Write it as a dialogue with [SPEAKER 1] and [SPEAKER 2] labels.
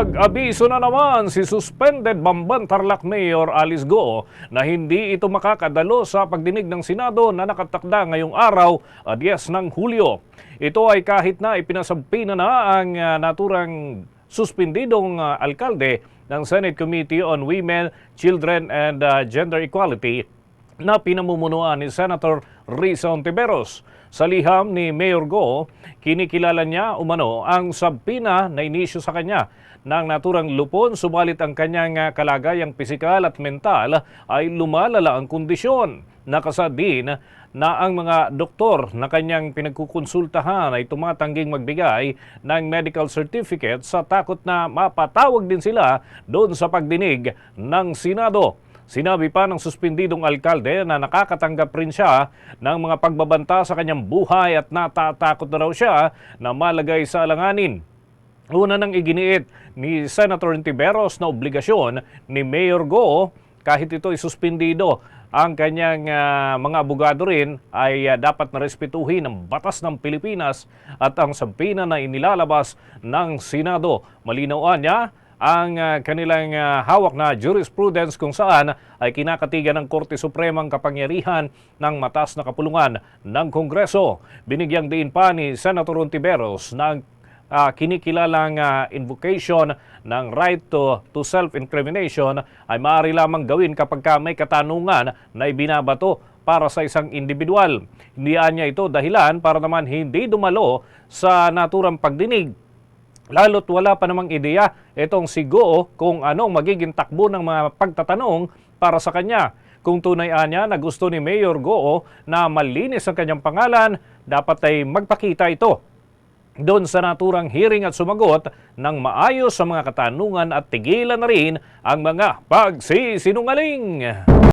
[SPEAKER 1] Nag-abiso na naman si suspended Bamban Tarlac Mayor Alice Go na hindi ito makakadalo sa pagdinig ng Senado na nakatakda ngayong araw, ah, 10 ng Hulyo. Ito ay kahit na ipinasampina na ang ah, naturang suspendidong ah, alkalde ng Senate Committee on Women, Children and ah, Gender Equality na pinamumunuan ni Senator Risa Ontiveros. Sa liham ni Mayor Go, kinikilala niya umano ang sabpina na inisyo sa kanya ng naturang lupon subalit ang kanyang ah, kalagayang pisikal at mental ay lumalala ang kondisyon. Nakasad din na ang mga doktor na kanyang pinagkukonsultahan ay tumatangging magbigay ng medical certificate sa takot na mapatawag din sila doon sa pagdinig ng Senado. Sinabi pa ng suspendidong alkalde na nakakatanggap rin siya ng mga pagbabanta sa kanyang buhay at natatakot na raw siya na malagay sa alanganin. Una nang iginiit ni Senator Tiberos na obligasyon ni Mayor Go kahit ito ay suspendido ang kanyang ah, mga abogado rin ay ah, dapat na respetuhin ang batas ng Pilipinas at ang sampina na inilalabas ng Senado. Malinawan niya ang ah, kanilang ah, hawak na jurisprudence kung saan ay kinakatigan ng Korte Supremang kapangyarihan ng matas na kapulungan ng Kongreso. Binigyang diin pa ni Senator Ontiveros na ang ah, kinikilalang ah, invocation ng right to, to self-incrimination ay maaari lamang gawin kapag ka may katanungan na ibinabato para sa isang individual. Hindi niya ito dahilan para naman hindi dumalo sa naturang pagdinig Lalo't wala pa namang ideya itong si Go kung anong magiging takbo ng mga pagtatanong para sa kanya. Kung tunay anya na gusto ni Mayor Go na malinis ang kanyang pangalan, dapat ay magpakita ito doon sa naturang hearing at sumagot ng maayos sa mga katanungan at tigilan na rin ang mga pagsisinungaling.